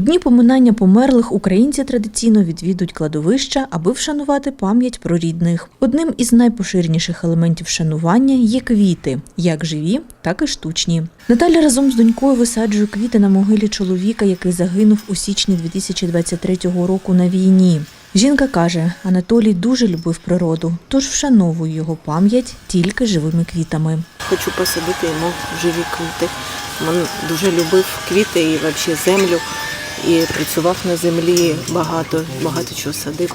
дні поминання померлих українці традиційно відвідують кладовища, аби вшанувати пам'ять про рідних. Одним із найпоширеніших елементів шанування є квіти, як живі, так і штучні. Наталя разом з донькою висаджує квіти на могилі чоловіка, який загинув у січні 2023 року на війні. Жінка каже, Анатолій дуже любив природу, тож вшановує його пам'ять тільки живими квітами. Хочу посадити йому живі квіти. Він дуже любив квіти і взагалі землю. І працював на землі багато, багато чого садив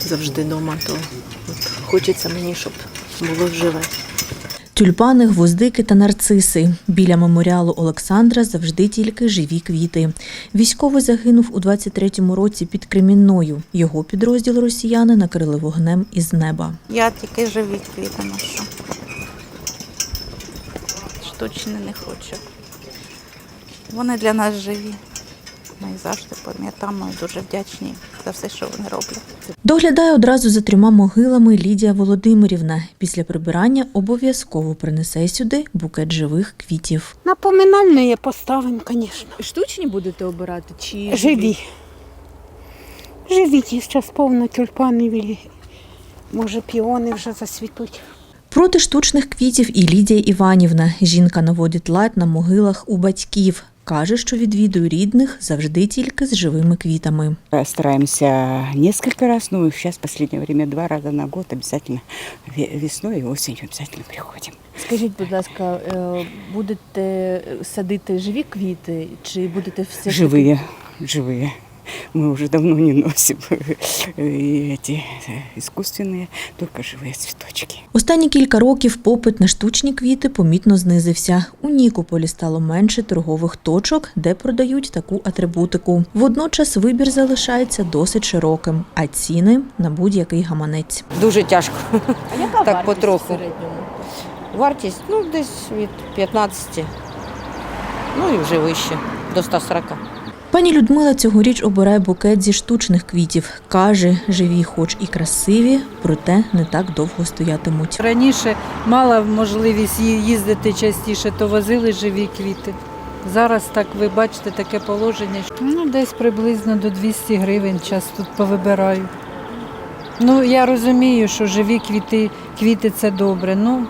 завжди вдома. То от, хочеться мені, щоб було живе. Тюльпани, гвоздики та нарциси. Біля меморіалу Олександра завжди тільки живі квіти. Військовий загинув у 23-му році під Кремінною. Його підрозділ росіяни накрили вогнем із неба. Я тільки живі квіти ношу. Штучні не хочу. Вони для нас живі. Ми завжди пам'ятаємо і дуже вдячні за все, що вони роблять. Доглядає одразу за трьома могилами Лідія Володимирівна. Після прибирання обов'язково принесе сюди букет живих квітів. Напоминальне поставимо, звісно. Штучні будете обирати чи Живі. Живі, ті зараз повно тюльпанів, і, може піони вже засвітуть. Проти штучних квітів і Лідія Іванівна. Жінка наводить лад на могилах у батьків. Каже, що відвідує рідних завжди тільки з живими квітами. Стараємося кілька разів, ну, зараз в последнее время два рази на год обязательно весною і осінню обов'язково приходимо. Скажіть, будь ласка, е, будете садити живі квіти чи будете все живі? живые Мы уже давно не носим и эти э, искусственные, только живые цветочки. Останні кілька років попит на штучні квіти помітно знизився. У Нікополі стало менше торгових точок, де продають таку атрибутику. Водночас вибір залишається досить широким, а ціни на будь-який гаманець. Дуже тяжко. А яка Так, вартість потроху. в середньому? Вартість ну, десь від 15, ну і вже вище, до 140. Пані Людмила цьогоріч обирає букет зі штучних квітів. Каже, живі, хоч і красиві, проте не так довго стоятимуть. Раніше мала можливість їздити частіше, то возили живі квіти. Зараз так ви бачите таке положення. Ну, десь приблизно до 200 гривень час тут повибираю. Ну, я розумію, що живі квіти, квіти це добре. Ну,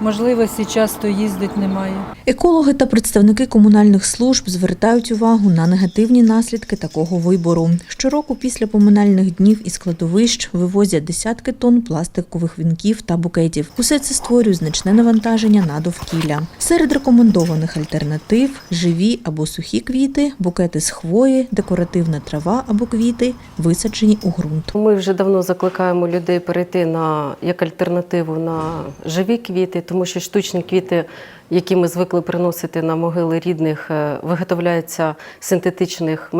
можливості часто їздити немає. Екологи та представники комунальних служб звертають увагу на негативні наслідки такого вибору. Щороку після поминальних днів із кладовищ вивозять десятки тонн пластикових вінків та букетів. Усе це створює значне навантаження на довкілля. Серед рекомендованих альтернатив живі або сухі квіти, букети з хвої, декоративна трава або квіти, висаджені у ґрунт. Ми вже давно закликаємо людей перейти на як альтернативу на живі квіти, тому що штучні квіти, які ми звикли приносити на могили рідних, е, виготовляються з синтетичних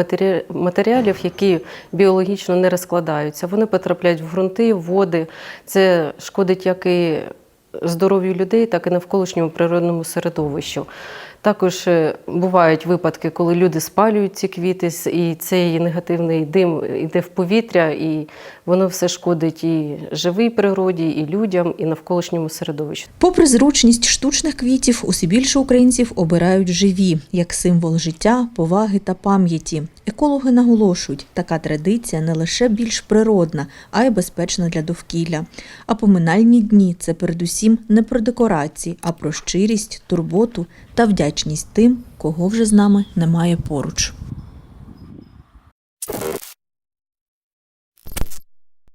матеріалів, які біологічно не розкладаються. Вони потрапляють в ґрунти, в води. Це шкодить як і здоров'ю людей, так і навколишньому природному середовищу. Також е, бувають випадки, коли люди спалюють ці квіти, і цей негативний дим йде в повітря, і воно все шкодить і живій природі, і людям, і навколишньому середовищу. Попри зручність штучних квітів, усе більше українців обирають живі як символ життя, поваги та пам'яті. Екологи наголошують, така традиція не лише більш природна, а й безпечна для довкілля. А поминальні дні це передусім не про декорації, а про щирість, турботу та вдячність тим, кого вже з нами немає поруч.